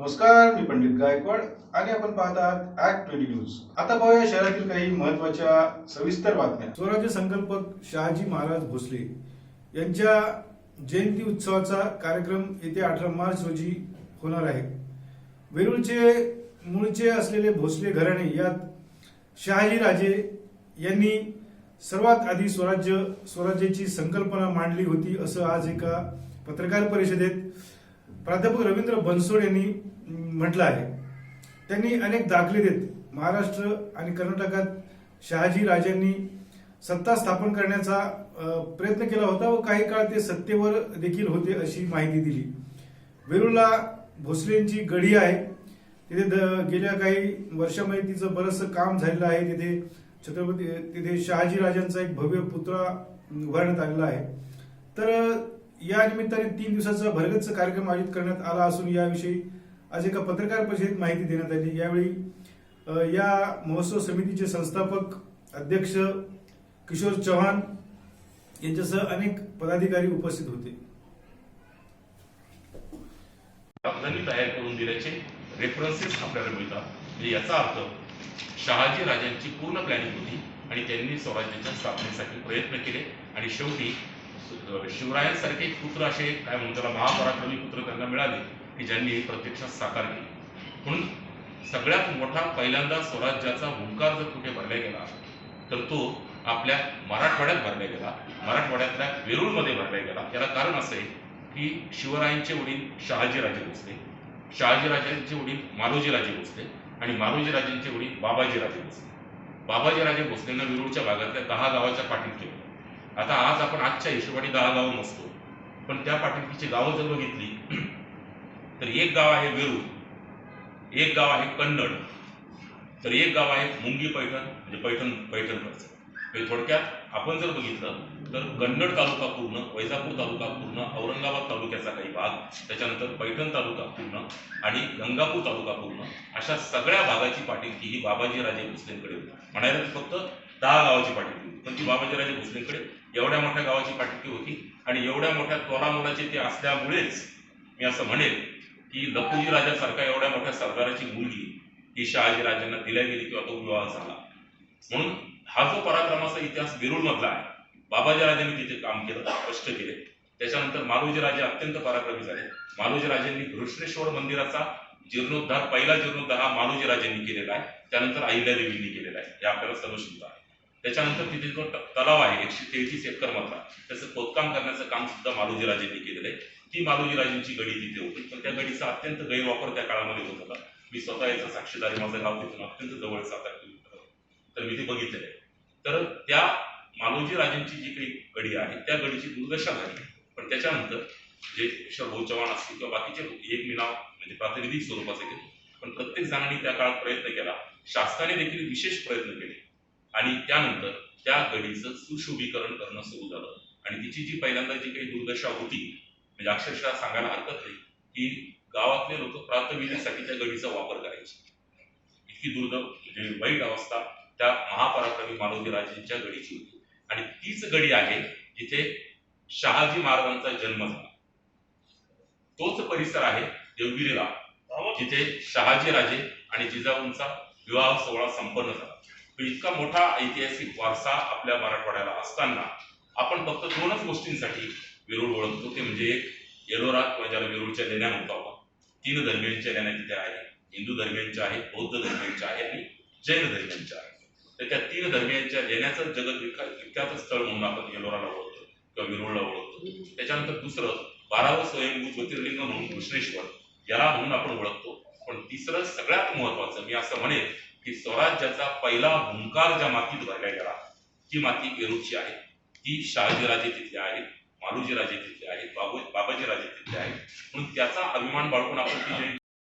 नमस्कार मी पंडित गायकवाड आणि आपण पाहत आहात ऍक्ट ट्वेंटी न्यूज आता पाहूया शहरातील काही महत्त्वाच्या सविस्तर बातम्या. स्वराज्य संकल्पक शहाजी महाराज भोसले यांच्या जयंती उत्सवाचा कार्यक्रम येत्या अठरा मार्च रोजी होणार आहे. वेरूळचे मूळचे असलेले भोसले घराणे यात शहाजी राजे यांनी सर्वात आधी स्वराज्य स्वराज्याची संकल्पना मांडली होती असं आज एका पत्रकार परिषदेत प्राध्यापक रवींद्र बनसोड यांनी म्हटलं आहे. त्यांनी अनेक दाखले देत महाराष्ट्र आणि कर्नाटकात शहाजी राजांनी सत्ता स्थापन करण्याचा प्रयत्न केला होता व काही काळ ते सत्तेवर देखील होते अशी माहिती दिली. वेरूळला भोसलेंची गढी आहे. तिथे द- गेल्या काही वर्षामध्ये तिचं बरंचसं काम झालेलं आहे. तिथे छत्रपती तिथे शहाजी राजांचा एक भव्य पुतळा उभारण्यात आलेला आहे. तर या निमित्ताने तीन दिवसाचा भरगतचा कार्यक्रम आयोजित करण्यात आला असून याविषयी आज एका पत्रकार परिषदेत माहिती देण्यात आली. यावेळी या महोत्सव समितीचे संस्थापक अध्यक्ष किशोर चव्हाण यांच्यासह अनेक पदाधिकारी उपस्थित होते. तयार करून दिल्याचे रेफरन्सेस आपल्याला मिळतात. म्हणजे याचा अर्थ शहाजी राजांची पूर्ण प्लॅनिंग होती आणि त्यांनी स्वराज्याच्या स्थापनेसाठी प्रयत्न केले. आणि शेवटी शिवरायांसारखे पुत्र असे काय म्हणतो त्याला महापराक्रमी पुत्र त्यांना मिळाले. की ज्यांनी प्रत्यक्षात साकार केली. म्हणून सगळ्यात मोठा पहिल्यांदा स्वराज्याचा हुंकार जर कुठे भरला गेला तर तो आपल्या मराठवाड्यात भरला गेला. मराठवाड्यातल्या वेरूळमध्ये भरला गेला. याला कारण असं आहे की शिवरायांचे वडील शहाजीराजे भोसले शहाजीराजांचे वडील मालोजीराजे भोसले आणि मालोजीराजांचे वडील बाबाजीराजे भोसले. बाबाजीराजे भोसलेनं वेरूळच्या भागातल्या दहा गावाच्या पाठीत केलं. आता आज आपण आजच्या हिशोबाने दहा गावं नसतो पण त्या पाठीची गावं जर बघितली तर एक गाव आहे वेरूळ. एक गाव आहे कन्नड. तर एक गाव आहे मुंगी पैठण म्हणजे पैठण पैठणकडचं म्हणजे थोडक्यात आपण जर बघितलं तर कन्नड तालुका पूर्ण वैजापूर तालुका पूर्ण औरंगाबाद तालुक्याचा काही भाग त्याच्यानंतर पैठण तालुका पूर्ण आणि गंगापूर तालुका पूर्ण अशा सगळ्या भागाची पाठिंबी ही बाबाजी राजे भोसलेंकडे होती. म्हणायला फक्त दहा गावाची पाठिंबी होती. पण ती बाबाजी राजे भोसलेंकडे एवढ्या मोठ्या गावाची पाठिंबी होती आणि एवढ्या मोठ्या तोलामोलाचे ते असल्यामुळेच मी असं म्हणेल की लखुजी राजासारखा एवढ्या मोठ्या सरदाराची मुलगी ही शहाजी राजांना दिल्या गेली किंवा तो विवाह झाला. म्हणून हा जो पराक्रमाचा इतिहास वेरूळ मधला आहे बाबाजी राजांनी तिथे काम केलं स्पष्ट केले. त्याच्यानंतर मालोजी राजे अत्यंत पराक्रमी झाले. मालोजी राजांनी घृष्णेश्वर मंदिराचा जीर्णोद्धार पहिला जीर्णोद्धार हा मालोजी राजांनी केलेला आहे. त्यानंतर अहिल्यादेवींनी केलेला आहे. हे आपल्याला सर्व शुद्ध आहे. त्याच्यानंतर तिथे जो तलाव आहे एकशे तेहतीस एकर मधला. त्याचं खोदकाम करण्याचं काम सुद्धा मालोजी राजेंनी केलेलं आहे. ती मालोजी राजेंची गडी तिथे होती. पण त्या गडीचा अत्यंत गैरवापर त्या काळामध्ये होत होता. मी स्वतः याचा साक्षीदार माझं गाव तिथून अत्यंत जवळ सात आठ किलोमीटर. तर मी ते बघितलेलं आहे. तर त्या मालोजी राजेंची जी काही गडी आहे त्या गडीची दुर्दशा झाली. पण त्याच्यानंतर जे किशोर भाऊ चव्हाण असतील किंवा बाकीचे एक मी नाव म्हणजे प्रातिनिधिक स्वरूपाचे केले पण प्रत्येक जणांनी त्या काळात प्रयत्न केला. शासनाने देखील विशेष प्रयत्न केले. आणि त्यानंतर त्या गडीचं सुशोभीकरण करणं सुरू झालं. आणि तिची जी पहिल्यांदा जी काही दुर्दशा होती म्हणजे अक्षरशः सांगायला हरकत नाही की गावातले लोक प्रातविधीसाठी त्या गडीचा वापर करायचे. इतकी दुर्दैव म्हणजे वाईट अवस्था त्या महापराक्रमी मालोजी राजेंच्या गडीची होती. आणि तीच गडी आहे जिथे शहाजी महाराजांचा जन्म झाला. तोच परिसर आहे देवगिरीला जिथे शहाजी राजे आणि जिजाऊंचा विवाह सोहळा संपन्न झाला. इतका मोठा ऐतिहासिक वारसा आपल्या मराठवाड्याला असताना आपण फक्त दोनच गोष्टींसाठी वेरूळ ओळखतो. ते म्हणजे एक येलोरा किंवा ज्याला वेरूळच्या लेण्या म्हणतो आपण. तीन धर्मियांच्या लेण्या तिथे आहेत. हिंदू धर्मियांच्या आहेत बौद्ध धर्मियांच्या आहेत आणि जैन धर्मियांच्या आहेत. तर त्या तीन धर्मियांच्या लेण्याचं जगत विख्या- विख्यात स्थळ म्हणून आपण येलोराला ओळखतो किंवा वेरूळला ओळखतो. त्याच्यानंतर दुसरं बारावं स्वयंभू ज्योतिर्लिंग म्हणून कृष्णेश्वर याला म्हणून आपण ओळखतो. पण तिसरं सगळ्यात महत्वाचं मी असं म्हणेन की स्वराज्याचा पहिला हुंकार ज्या मातीत भरल्या गेला ती माती वेरूळची आहे. ती शहाजीराजे तिथले आहेत मालूजी राजे तिथले आहेत बाबू बाबाजी राजे तिथले आहेत. म्हणून त्याचा अभिमान बाळगून आपण ती